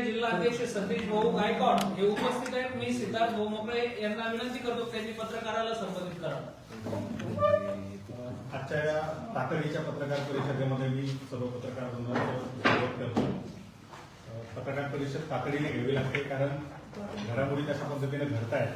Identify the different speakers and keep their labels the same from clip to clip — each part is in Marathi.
Speaker 1: जिल्हा अध्यक्ष सतीश भाऊ गायकवाड हे उपस्थित आहेत. मी सिद्धार्थ भाऊ मोकळे यांना विनंती करतो त्यांनी पत्रकाराला संबोधित करा.
Speaker 2: आजच्या या तातडीच्या पत्रकार परिषदेमध्ये मी सर्व पत्रकार बंधूंचं करतो. पत्रकार परिषद तातडीने घ्यावी लागते कारण घडामोडी कशा पद्धतीने घडतायत.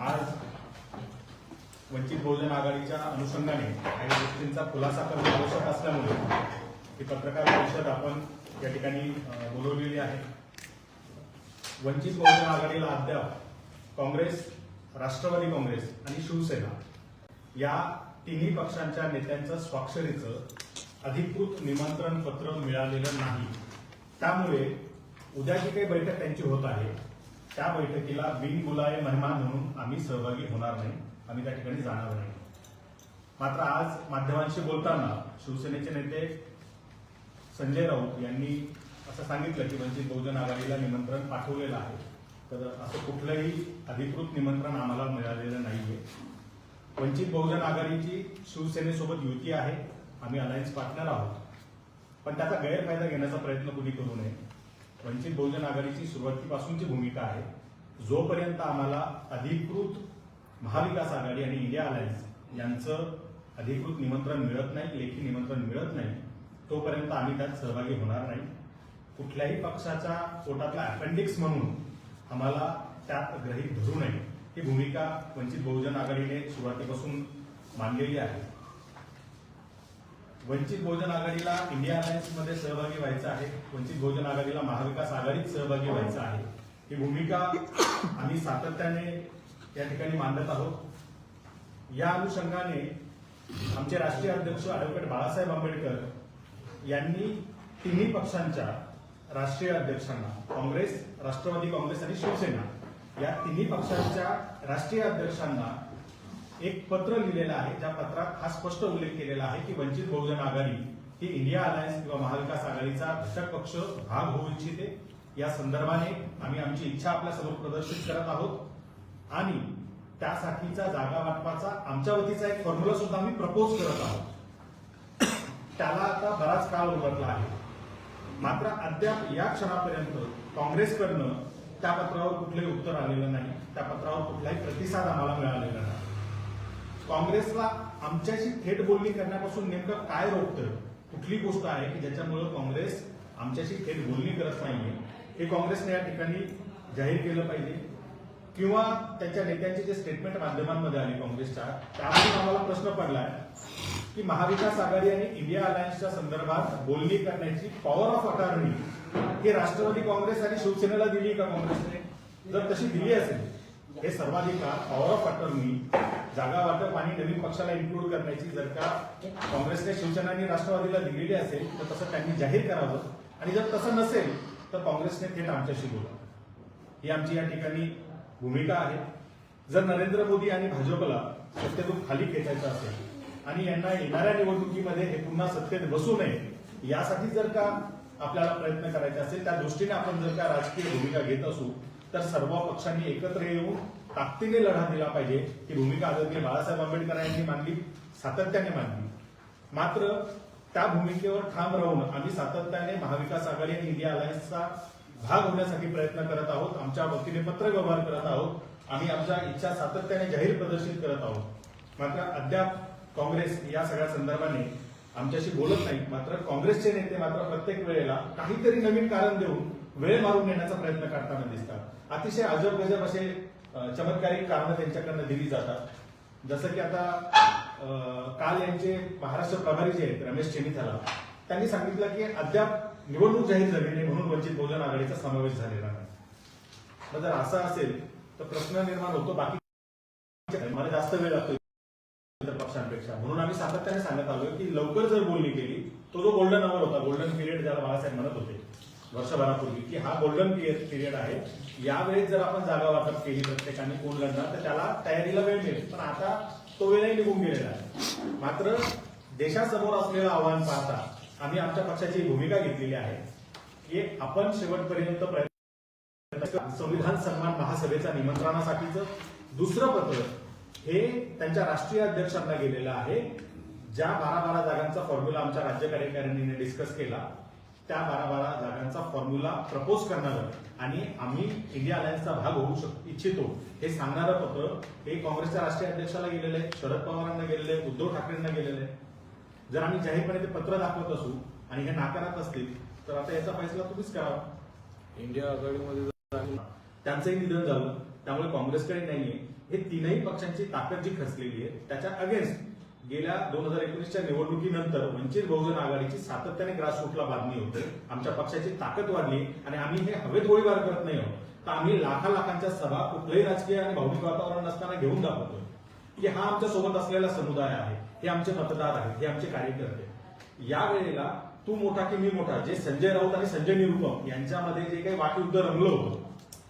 Speaker 2: आज वंचित बहुजन आघाडीच्या अनुषंगाने काही गोष्टींचा खुलासा करणं आवश्यक असल्यामुळे ही पत्रकार परिषद आपण या ठिकाणी बोलवलेली आहे. वंचित बहुजन आघाडीला अद्याप काँग्रेस राष्ट्रवादी काँग्रेस आणि शिवसेना या तिन्ही पक्षांच्या नेत्यांचं स्वाक्षरीचं अधिकृत निमंत्रण पत्र मिळालेलं नाही. त्यामुळे उद्या जी काही बैठक त्यांची होत आहे त्या बैठकीला बिनबुलाये मेहमान म्हणून आम्ही सहभागी होणार नाही आम्ही त्या ठिकाणी जाणार नाही. मात्र आज माध्यमांशी बोलताना शिवसेनेचे नेते संजय राऊत यांनी असं सांगितलं की वंचित बहुजन आघाडीला निमंत्रण पाठवलेलं आहे. तर असं कुठलंही अधिकृत निमंत्रण आम्हाला मिळालेलं नाहीये. वंचित बहुजन आघाडीची शिवसेनेसोबत युती आहे. आम्ही अलायन्स पार्टनर आहोत. पण त्याचा गैरफायदा घेण्याचा प्रयत्न कुणी करू नये. वंचित बहुजन आघाडीची सुरुवातीपासूनची भूमिका आहे. जोपर्यंत आम्हाला अधिकृत महाविकास आघाडी आणि इंडिया अलायन्स यांचं अधिकृत निमंत्रण मिळत नाही लेखी निमंत्रण मिळत नाही तोपर्यंत आम्ही त्यात सहभागी होणार नाही. कुठल्याही पक्षाचा पोटातला अपेंडिक्स म्हणून आम्हाला त्यात ग्रहित धरू नये. ही भूमिका वंचित बहुजन आघाडीने सुरुवातीपासून मांडलेली आहे. वंचित बहुजन आघाडीला इंडिया अलायन्समध्ये सहभागी व्हायचं आहे. वंचित बहुजन आघाडीला महाविकास आघाडीत सहभागी व्हायचं आहे. ही भूमिका आम्ही सातत्याने या ठिकाणी मांडत आहोत. या अनुषंगाने आमचे राष्ट्रीय अध्यक्ष ऍडव्होकेट बाळासाहेब आंबेडकर यांनी तिन्ही पक्षांच्या राष्ट्रीय अध्यक्षांना काँग्रेस राष्ट्रवादी काँग्रेस आणि शिवसेना या तिन्ही पक्षांच्या राष्ट्रीय अध्यक्षांना एक पत्र लिहिलेलं आहे ज्या पत्रात हा स्पष्ट उल्लेख केलेला आहे की वंचित बहुजन आघाडी ही इंडिया अलायन्स किंवा महाविकास आघाडीचा घटक पक्ष भाग होऊ इच्छिते. या संदर्भाने आम्ही आमची इच्छा आपल्यासमोर प्रदर्शित करत आहोत. आणि त्यासाठीचा जागा वाटपाचा आमच्या वतीचा एक फॉर्म्युला सुद्धा आम्ही प्रपोज करत आहोत. त्याला आता बराच काळ उभारला आहे. मात्र अद्याप या क्षणापर्यंत काँग्रेसकडनं त्या पत्रावर कुठलंही उत्तर आलेलं नाही. त्या पत्रावर कुठलाही प्रतिसाद आम्हाला मिळालेला नाही. काँग्रेसला आमच्याशी थेट बोलणी करण्यापासून नेमकं काय रोखतं? कुठली गोष्ट आहे की ज्याच्यामुळे काँग्रेस आमच्याशी थेट बोलणी करत नाहीये? हे काँग्रेसने या ठिकाणी जाहीर केलं पाहिजे. किंवा त्याच्या नेत्यांचे जे स्टेटमेंट माध्यमांमध्ये आले काँग्रेसच्या त्यामधून आम्हाला प्रश्न पडलाय की महाविकास आघाडी आणि इंडिया अलायन्सच्या संदर्भात बोलणी करण्याची पॉवर ऑफ अटॉर्नी हे राष्ट्रवादी काँग्रेस आणि शिवसेनेला दिली का काँग्रेसने? जर तशी दिली असेल हे सर्वाधिकार पॉवर ऑफ अटॉर्नी जागा वाटप आणि नवीन पक्षाला इन्क्लूड करण्याची जर का काँग्रेसने शिवसेना आणि राष्ट्रवादीला दिलेली असेल तर तसं त्यांनी जाहीर करावं. आणि जर तसं नसेल तर काँग्रेसने थेट आमच्याशी बोलावं. ही आमची या ठिकाणी भूमिका आहे. जर नरेंद्र मोदी आणि भाजपला सत्तेतून खाली खेचायचं असेल आणि यांना येणाऱ्या निवडणुकीमध्ये हे पुन्हा सत्तेत बसू नये यासाठी जर का आपल्याला प्रयत्न करायचे असेल त्या दृष्टीने आपण जर का राजकीय भूमिका घेत असू तर सर्व पक्षांनी एकत्र येऊन ताकदीने लढा दिला पाहिजे ही भूमिका आदरणीय बाळासाहेब आंबेडकर यांनी मांडली सातत्याने मांडली. मात्र त्या भूमिकेवर ठाम राहून आम्ही सातत्याने महाविकास आघाडी आणि इंडिया अलायन्सचा भाग होण्यासाठी प्रयत्न करत आहोत आमच्या वतीने पत्र व्यवहार करत आहोत आम्ही आमच्या इच्छा सातत्याने जाहीर प्रदर्शित करत आहोत. मात्र अद्याप काँग्रेस या सगळ्या संदर्भाने आमच्याशी बोलत नाही मात्र काँग्रेसचे नेते मात्र प्रत्येक वेळेला काहीतरी नवीन कारण देऊन वेळ मारून नेण्याचा प्रयत्न करताना दिसतात. अतिशय अजब गजब असे चमत्कारिक कारणं त्यांच्याकडनं दिली जातात. जसं की आता काल यांचे महाराष्ट्र प्रभारी जे आहेत रमेश चेनिथला त्यांनी सांगितलं की अद्याप निवडणूक जाहीर झाली नाही म्हणून वंचित बहुजन आघाडीचा समावेश झालेला नाही. मग जर असं असेल तर प्रश्न निर्माण होतो बाकी मला जास्त वेळ लागतो पक्षांपेक्षा म्हणून आम्ही सातत्याने सांगत आलो की लवकर जर बोलणी केली तो जो गोल्डन अवर होता गोल्डन पिरियड ज्याला बाळासाहेब म्हणत होते वर्षभरापूर्वी की हा गोल्डन पिरियड आहे. यावेळेस जर आपण जागा वाटप केली प्रत्येकाने कोण लढणार तर त्याला तयारीला वेळ मिळेल. पण आता तो वेळही निघून गेलेला आहे. मात्र देशासमोर असलेलं आव्हान पाहता आम्ही आमच्या पक्षाची भूमिका घेतलेली आहे की आपण शेवटपर्यंत प्रयत्न संविधान सन्मान महासभेच्या निमंत्रणासाठीचं दुसरं पत्र हे त्यांच्या राष्ट्रीय अध्यक्षांना गेलेलं आहे. ज्या बारा बारा जागांचा फॉर्म्युला आमच्या राज्य कार्यकारिणीने डिस्कस केला त्या बारा बारा जागांचा फॉर्म्युला प्रपोज करणार आणि आम्ही इंडिया अलायन्सचा भाग होऊ शक इच्छितो. हे सांगणारं पत्र हे काँग्रेसच्या राष्ट्रीय अध्यक्षाला गेलेलं आहे शरद पवारांना गेलेलं आहे उद्धव ठाकरेंना गेलेलं आहे. जर आम्ही जाहीरपणे ते पत्र दाखवत असू आणि हे नाकारत असतील तर आता याचा फैसला तुम्हीच करावा
Speaker 3: इंडिया आघाडीमध्ये
Speaker 2: त्यांचंही निधन झालं त्यामुळे काँग्रेसकडे नाहीये. हे तीनही पक्षांची ताकद जी खचलेली आहे त्याच्या अगेन्स्ट गेल्या दोन हजार एकोणीसच्या निवडणुकीनंतर वंचित बहुजन आघाडीची सातत्याने ग्रासरूटला बातमी होते. आमच्या पक्षाची ताकद वाढली आणि आम्ही हे हवेत गोळीबार करत नाही आहोत. तर आम्ही लाखा लाखांच्या सभा कुठलंही राजकीय आणि भावनिक वातावरण नसताना घेऊन दाखवतोय. की हा आमच्यासोबत असलेला समुदाय आहे हे आमचे मतदार आहेत हे आमचे कार्यकर्ते या वेळेला तू मोठा की मी मोठा जे संजय राऊत आणि संजय निरुपम यांच्यामध्ये जे काही वाकयुद्ध रंगलं होतं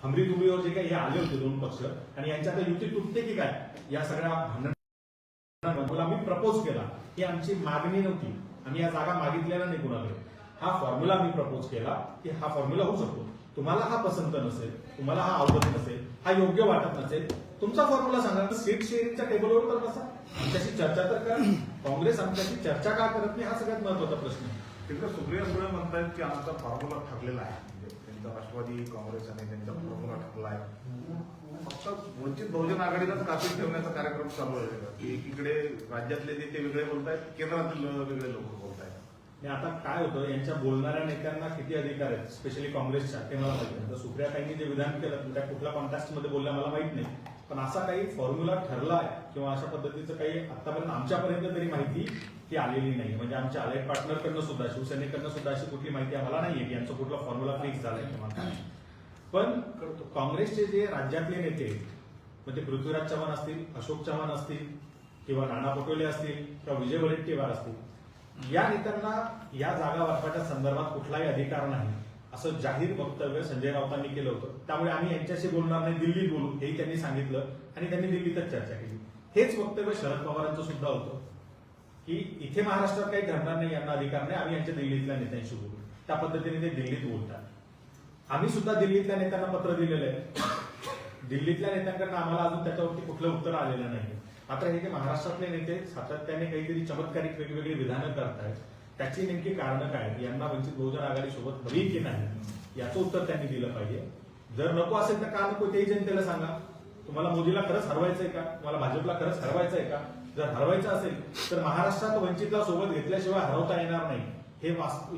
Speaker 2: हमरी तुमरीवर जे काही हे आले होते दोन पक्ष आणि यांच्यात युती तुटते की काय? या सगळ्या भांडण आम्ही प्रपोज केला. ही आमची मागणी नव्हती. आम्ही या जागा मागितलेल्या नाही कुणाकडे. हा फॉर्म्युला आम्ही प्रपोज केला की हा फॉर्म्युला होऊ शकतो. तुम्हाला हा पसंत नसेल तुम्हाला हा आवडत नसेल हा योग्य वाटत नसेल तुमचा फॉर्म्युला सांगा. सीट शेअरिंगच्या टेबलवर तर बसा. आमच्याशी चर्चा तर करा. काँग्रेस आमच्याशी चर्चा का करत नाही? हा सगळ्यात महत्त्वाचा प्रश्न आहे.
Speaker 4: तिकडे सुप्रिया सुळे म्हणतायत की आमचा फॉर्म्युला ठरलेला आहे. म्हणजे राष्ट्रवादी काँग्रेस आणि त्यांचा फॉर्म्युला ठरला आहे. फक्त वंचित बहुजन आघाडीलाच कापीत ठेवण्याचा कार्यक्रम चालू आहे. की एकीकडे राज्यातले नेते वेगळे बोलतायत केंद्रातील वेगळे लोक बोलतायत.
Speaker 2: आणि आता काय होतं? यांच्या बोलणाऱ्या नेत्यांना किती अधिकार आहेत? स्पेशली काँग्रेसच्या ते मला माहिती सुप्रिया ताईंनी जे विधान केलं त्या कुठल्या कॉन्टॅक्टमध्ये बोलल्या मला माहीत नाही. पण असा काही फॉर्म्युला ठरलाय किंवा अशा पद्धतीचं काही आतापर्यंत आमच्यापर्यंत तरी माहिती ती आलेली नाही. म्हणजे आमच्या अलाइड पार्टनरकडनं सुद्धा शिवसेनेकडनं सुद्धा अशी कुठली माहिती आम्हाला नाहीये की यांचा कुठला फॉर्म्युला फिक्स झालाय किंवा काय. पण काँग्रेसचे जे राज्यातले नेते म्हणजे पृथ्वीराज चव्हाण असतील अशोक चव्हाण असतील किंवा नाना पटोले असतील किंवा विजय वडेट्टीवार असतील या नेत्यांना या जागा वाटपाच्या संदर्भात कुठलाही अधिकार नाही. असं जाहीर वक्तव्य संजय राऊतांनी केलं होतं. त्यामुळे आम्ही यांच्याशी बोलणार नाही दिल्लीत बोलू हे त्यांनी सांगितलं आणि त्यांनी दिल्लीतच चर्चा केली. हेच वक्तव्य शरद पवारांचं सुद्धा होतं. की इथे महाराष्ट्रात काही घडणार नाही यांना अधिकार नाही आम्ही यांच्या दिल्लीतल्या नेत्यांशी बोलू. त्या पद्धतीने ते दिल्लीत बोलतात. आम्ही सुद्धा दिल्लीतल्या नेत्यांना पत्र दिलेलं आहे. दिल्लीतल्या नेत्यांकडनं आम्हाला अजून त्याच्यावरती कुठलं उत्तर आलेलं नाही मात्र हे जे महाराष्ट्रातले नेते सातत्याने काहीतरी चमत्कारिक वेगवेगळी विधानं करतायत त्याची नेमकी कारणं काय? यांना वंचित बहुजन आघाडी सोबत हवी की नाही? याचं उत्तर त्यांनी दिलं पाहिजे. जर नको असेल तर का नको तेही जनतेला सांगा. तुम्हाला मोदीला खरंच हरवायचंय का? तुम्हाला भाजपला खरंच हरवायचंय का? जर हरवायचं असेल तर महाराष्ट्रात वंचितला सोबत घेतल्याशिवाय हरवता येणार नाही. हे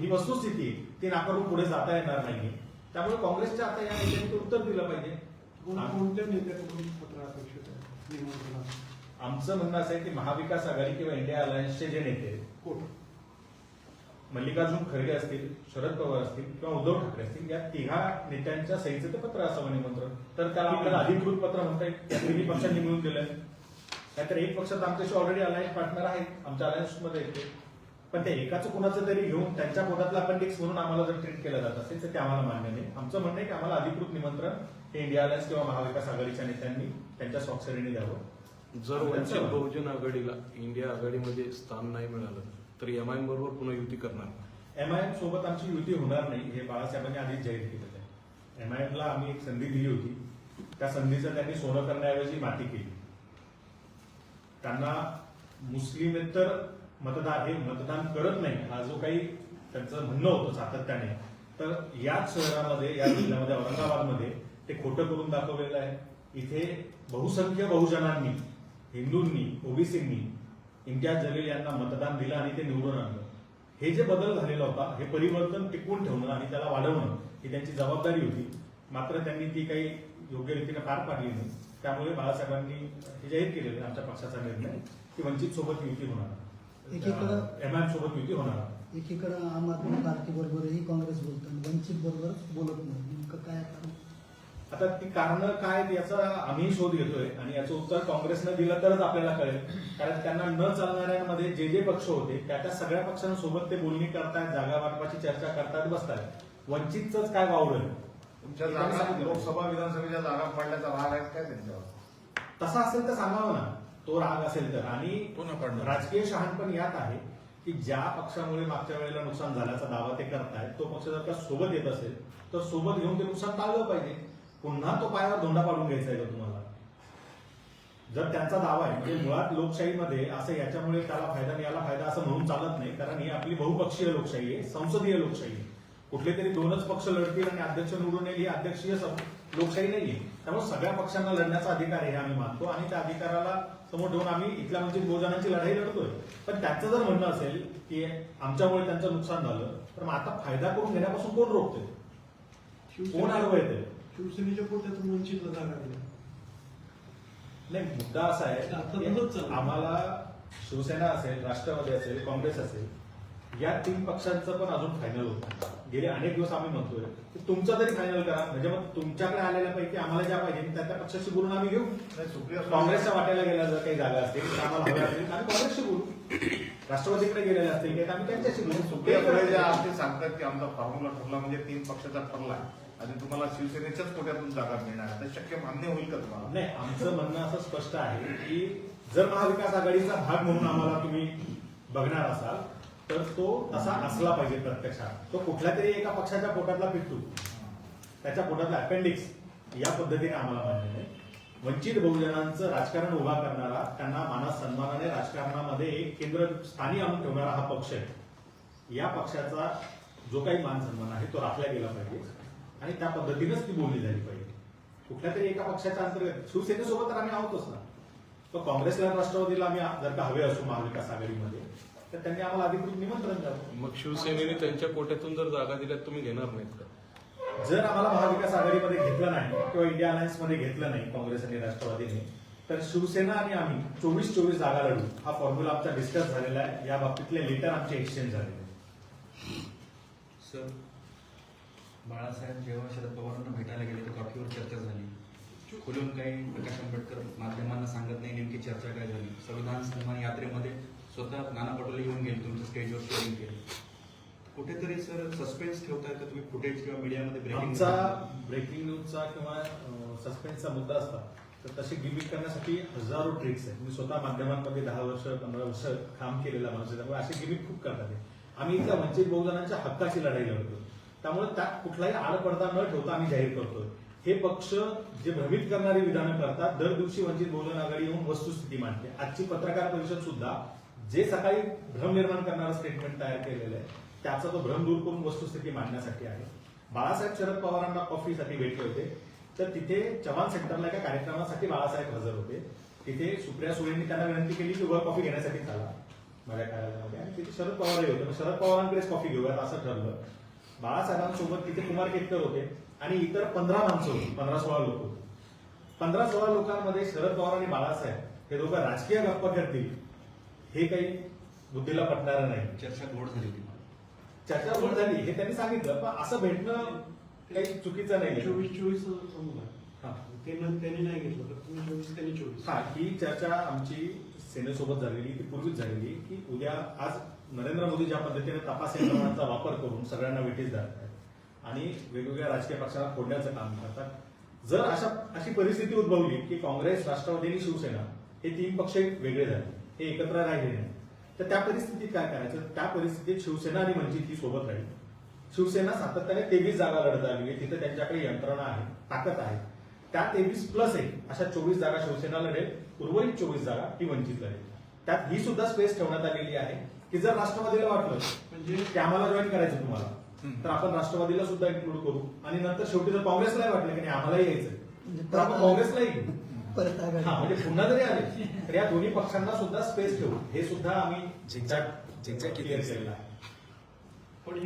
Speaker 2: ही वस्तुस्थिती आहे. ती नाकारून पुढे जाता येणार नाही त्यामुळे काँग्रेसच्या आता या नेत्यांनी उत्तर दिलं पाहिजे.
Speaker 5: कोण- कोणत्या नेत्याकडून पत्र अपेक्षित आहे?
Speaker 2: आमचं म्हणणं असं आहे की महाविकास आघाडी किंवा इंडिया अलायन्सचे जे नेते मल्लिकार्जुन खरगे असतील शरद पवार असतील किंवा उद्धव ठाकरे असतील या तिघा नेत्यांच्या सहीचं ते पत्र असावं निमंत्रण. तर त्याला आपल्याला अधिकृत पत्र म्हणता येईल. या तिन्ही पक्षांनी मिळून दिलंय नाहीतर एक पक्षात आमच्याशी ऑलरेडी अलायन्स पार्टनर आहेत आमच्या अलायन्समध्ये येते पण ते एकाच कुणाचं तरी घेऊन त्यांच्या पोटातला अपेंडिक्स म्हणून आम्हाला जर ट्रीट केलं जात असेल तर ते आम्हाला मान्य नाही. आमचं म्हणणं आहे की आम्हाला अधिकृत निमंत्रण हे इंडिया अलायन्स किंवा महाविकास आघाडीच्या नेत्यांनी त्यांच्या स्वाक्षरीने द्यावं.
Speaker 3: जर वंचित बहुजन आघाडीला इंडिया आघाडीमध्ये स्थान नाही मिळालं तर एमआयएम बरोबर पुन्हा युती करणार
Speaker 2: एमआयएम सोबत आमची युती होणार नाही हे बाळासाहेबांनी आधीच जाहीर केलेलं आहे एमआयएम ला आम्ही एक संधी दिली होती. त्या संधीचं त्यांनी सोनं करण्याऐवजी माती केली. त्यांना मुस्लिमेतर मतदार हे मतदान करत नाही हा जो काही त्यांचं म्हणणं होतं सातत्याने. तर याच शहरामध्ये या जिल्ह्यामध्ये औरंगाबादमध्ये ते खोटं करून दाखवलेलं आहे. इथे बहुसंख्य बहुजनांनी हिंदूंनी ओबीसींनी इम्तियाज जलील यांना मतदान दिलं आणि ते निवडून आणलं. हे जे बदल झालेला होता हे परिवर्तन टिकवून ठेवणं आणि त्याला वाढवणं ही त्यांची जबाबदारी होती. मात्र त्यांनी ती काही योग्य रीतीने पार पाडली नाही. त्यामुळे बाळासाहेबांनी हे जाहीर केलेलं आहे आमच्या पक्षाचा निर्णय की वंचित सोबत युती होणार.
Speaker 6: एकीकडं-
Speaker 2: एमआयएम सोबत युती होणार.
Speaker 6: एकीकडं आम आदमी पार्टी बरोबरही काँग्रेस बोलतात वंचित बरोबर बोलत नाही. नेमकं काय कारण
Speaker 2: आता ती कारण काय याचा आम्ही शोध घेतोय आणि याचं उत्तर काँग्रेसनं दिलं तरच आपल्याला कळेल. कारण त्यांना न चालणाऱ्यांमध्ये जे जे पक्ष होते त्या त्या सगळ्या पक्षांसोबत ते बोलणी करतायत जागा वाटपाची चर्चा करतायत बसतायत. वंचितच काय वावरं
Speaker 4: तुमच्या
Speaker 2: हे
Speaker 4: जागा. लोकसभा विधानसभेच्या जागा पडल्याचा राग आहे काय त्यांच्यावर?
Speaker 2: तसा असेल तर सांगावं ना. तो राग असेल तर. आणि. राजकीय शहाणपण यात आहे की ज्या पक्षामुळे मागच्या वेळेला नुकसान झाल्याचा दावा ते करतायत तो पक्ष जर का सोबत येत असेल तर सोबत घेऊन ते नुकसान टाळलं पाहिजे. पुन्हा तो पायावर धोंडा पाडून घ्यायचा आहे तुम्हाला? जर त्यांचा दावा आहे म्हणजे मुळात लोकशाहीमध्ये असं याच्यामुळे त्याला फायदा आणि याला फायदा असं म्हणून चालत नाही कारण ही आपली बहुपक्षीय लोकशाही आहे संसदीय लोकशाही आहे. कुठले तरी दोनच पक्ष लढतील आणि अध्यक्ष निवडून येईल ही अध्यक्षीय लोकशाही नाहीये त्यामुळे सगळ्या पक्षांना लढण्याचा अधिकार आहे हे आम्ही मानतो आणि त्या अधिकाराला समोर ठेवून आम्ही इथल्या म्हणजे जणांची लढाई लढतोय. पण त्याचं जर म्हणणं असेल की आमच्यामुळे त्यांचं नुकसान झालं तर मग आता फायदा करून घेण्यापासून कोण रोखते कोण अडवं येते
Speaker 5: शिवसेनेच्या कोट्यातून वंचितला जागा दिल्या
Speaker 2: नाही मुद्दा असा आहे की. आम्हाला शिवसेना असेल राष्ट्रवादी असेल काँग्रेस असेल या तीन पक्षांचं पण अजून फायनल होत. गेले अनेक दिवस आम्ही म्हणतोय की तुमचं तरी फायनल करा. म्हणजे मग तुमच्याकडे आलेल्या पैकी आम्हाला ज्या पाहिजे त्या त्या पक्षाशी बोलून आम्ही घेऊ. काँग्रेसच्या वाट्याला गेल्या जर काही जागा असतील तर आम्हाला हव्या असतील आम्ही काँग्रेसशी बोलू. राष्ट्रवादीकडे गेलेल्या असतील काही आम्ही त्यांच्याशी बोलू.
Speaker 4: सुप्रिया सुळे जे सांगतात की आमचा फॉर्म्युला ठरला म्हणजे तीन पक्षाचा ठरला. आणि तुम्हाला शिवसेनेच्याच कोट्यातून जागा मिळणार. तर शक्य मान्य होईल का तुम्हाला?
Speaker 2: नाही आमचं म्हणणं असं स्पष्ट आहे की जर महाविकास आघाडीचा भाग म्हणून आम्हाला तुम्ही बघणार असाल तर तो तसा असला पाहिजे प्रत्यक्षात. तो कुठल्या तरी एका पक्षाच्या पोटातला पिट्टू. त्याच्या पोटातला अपेंडिक्स या पद्धतीने आम्हाला मान्य नाही वंचित बहुजनांचं राजकारण उभा करणारा त्यांना मानस सन्मानाने राजकारणामध्ये एक केंद्र स्थानी आणून ठेवणारा हा पक्ष आहे. या पक्षाचा जो काही मान सन्मान आहे तो राखला गेला पाहिजे. आणि त्या पद्धतीनेच ती बोलली झाली पाहिजे. कुठल्या तरी एका पक्षाच्या अंतर्गत शिवसेनेसोबत तर आम्ही आहोतच ना तो काँग्रेसला आणि राष्ट्रवादीला आम्ही जर का हवे असू महाविकास आघाडीमध्ये तर त्यांनी आम्हाला अधिकृत निमंत्रण द्यावं.
Speaker 3: मग शिवसेनेने त्यांच्या कोट्यातून जर जागा दिल्या तुम्ही घेणार नाहीत का?
Speaker 2: जर आम्हाला महाविकास आघाडीमध्ये घेतलं नाही किंवा इंडिया अलायन्समध्ये घेतलं नाही काँग्रेस आणि राष्ट्रवादीने तर शिवसेना आणि आम्ही चोवीस चोवीस जागा लढू. हा फॉर्म्युला आमचा डिस्कस झालेला आहे. या बाबतीतले लेटर आमचे एक्सचेंज झालेले आहे.
Speaker 7: सर बाळासाहेब जेव्हा शरद पवारांना भेटायला गेले तर कॉफीवर चर्चा झाली. खुलून काही प्रकाश आंबेडकर माध्यमांना सांगत नाही नेमकी चर्चा काय झाली? संविधान सन्मान यात्रेमध्ये स्वतः नाना पटोले येऊन गेले तुमच्या स्टेजवर शेअरिंग केली कुठेतरी सर सस्पेन्स ठेवताय का तुम्ही? फुटेज किंवा मीडियामध्ये ब्रेकिंग
Speaker 2: ब्रेकिंग न्यूजचा किंवा सस्पेन्सचा मुद्दा असता. तर तसे गिमिक करण्यासाठी हजारो ट्रिक्स आहेत. मी स्वतः माध्यमांमध्ये दहा वर्ष पंधरा वर्ष काम केलेला माणूस त्यामुळे असे गिमिक खूप करतात आम्ही इथल्या वंचित बहुजनांच्या हक्काची लढाई लढतो. त्यामुळे त्यात कुठलाही आडपडदा न ठेवता आम्ही जाहीर करतोय. हे पक्ष जे भ्रमित करणारी विधानं करतात दर दिवशी वंचित बहुजन आघाडी येऊन वस्तुस्थिती मांडते. आजची पत्रकार परिषद सुद्धा जे सकाळी भ्रम निर्माण करणारं स्टेटमेंट तयार केलेलं आहे त्याचा तो भ्रम दूर करून वस्तुस्थिती मांडण्यासाठी आहे. बाळासाहेब शरद पवारांना कॉफीसाठी भेटले होते. तर तिथे चव्हाण सेंटरला एका कार्यक्रमासाठी बाळासाहेब हजर होते. तिथे सुप्रिया सुळेंनी त्यांना विनंती केली की वर कॉफी घेण्यासाठी चाला. माझ्या कार्यालयामध्ये आणि तिथे शरद पवारही होते. मग शरद पवारांकडेच कॉफी घेऊयात असं ठरलं. बाळासाहेबांसोबत तिथे कुमार केतकर होते आणि इतर पंधरा माणसं होती पंधरा सोळा लोक होते. पंधरा सोळा लोकांमध्ये शरद पवार आणि बाळासाहेब हे दोघं राजकीय गप्पा करतील हे काही बुद्धीला पटणारं नाही.
Speaker 7: चर्चा गोड झाली होती
Speaker 2: चर्चा होत झाली हे त्यांनी सांगितलं पण असं भेटणं काही चुकीचं नाही
Speaker 5: चोवीस चोवीस
Speaker 2: हा.
Speaker 5: त्यांनी नाही घेतलं तर तुम्ही चोवीस त्यांनी चोवीस.
Speaker 2: हा ही चर्चा आमची सेनेसोबत झालेली ती पूर्वीच झालेली की उद्या आज नरेंद्र मोदी ज्या पद्धतीने तपास यंत्रणांचा वापर करून सगळ्यांना वेटीस धरतात आणि वेगवेगळ्या राजकीय पक्षाला फोडण्याचं काम करतात जर अशा अशी परिस्थिती उद्भवली की काँग्रेस राष्ट्रवादी आणि शिवसेना हे तीन पक्ष वेगळे झाले हे एकत्र राहिले नाही तर त्या परिस्थितीत काय करायचं? त्या परिस्थितीत शिवसेना आणि वंचित ही सोबत राहील. शिवसेना सातत्याने तेवीस जागा लढत आली आहे तिथे त्यांच्याकडे यंत्रणा आहे ताकद आहे. त्या तेवीस प्लस एक अशा चोवीस जागा शिवसेना लढेल उर्वरित चोवीस जागा ही वंचित लढेल. त्यात ही सुद्धा स्पेस ठेवण्यात आलेली आहे. की जर राष्ट्रवादीला वाटलं
Speaker 5: म्हणजे
Speaker 2: की आम्हाला जॉईन करायचं तुम्हाला तर आपण राष्ट्रवादीला सुद्धा इन्क्लूड करू. आणि नंतर शेवटी जर काँग्रेसलाही वाटलं की नाही आम्हालाही यायचं तर आपण काँग्रेसलाही घेऊ
Speaker 6: परत
Speaker 2: हा म्हणजे पुन्हा जरी आले तर या दोन्ही पक्षांना सुद्धा स्पेस ठेवू. हे सुद्धा आम्ही
Speaker 8: झिकझॅक- झिकझॅक
Speaker 2: क्लिअर केलेलं आहे.